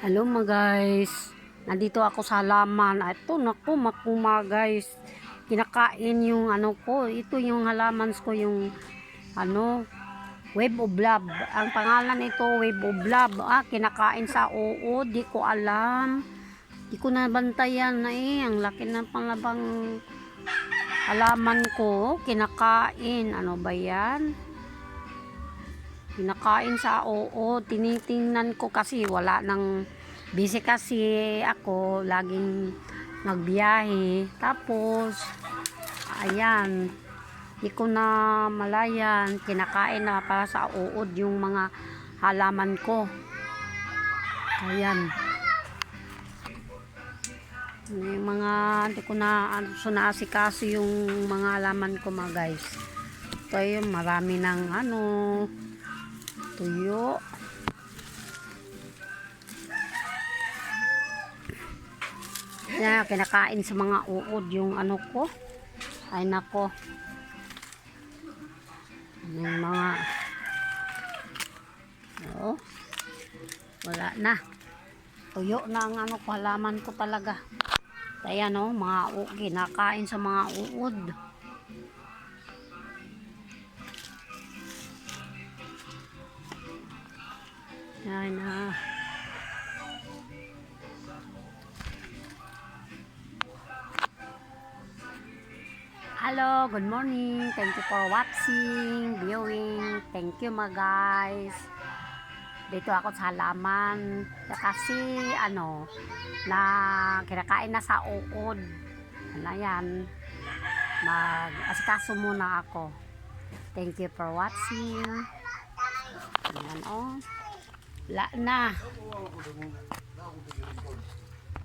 Hello mga guys. Nandito ako sa halaman. Ito naku makuma guys. Kinakain yung ano ko. Ito yung halaman ko yung ano wave of love. Ang pangalan nito wave of love. Ah, kinakain sa oo. Di ko alam. Di ko nabantayan na eh. Ang laki ng panlabang halaman ko. Kinakain. Ano ba yan? Kinakain sa oo. Tinitingnan ko kasi wala nang busy kasi ako laging nagbiyahe. Tapos ayan, di ko na malayan. Kinakain na para sa uod yung mga halaman ko. Ayan. Yung mga, di ko na, ano, sunaasikaso yung mga halaman ko mga guys. Ito yung marami ng ano, tuyo. Yan, kinakain sa mga uod yung ano ko. Ay nako. Yung mga Oo. Wala na. Tuyo na ang ano ko, halaman ko talaga. Ayan o, mga u kinakain sa mga uod. Yan na. Hello, good morning. Thank you for watching, viewing. Thank you mga guys. Dito ako sa halaman. Kasi ano, na kinakain na sa uod. Ano yan. Mag-asikaso muna ako. Thank you for watching. Ayan oh. Wala na.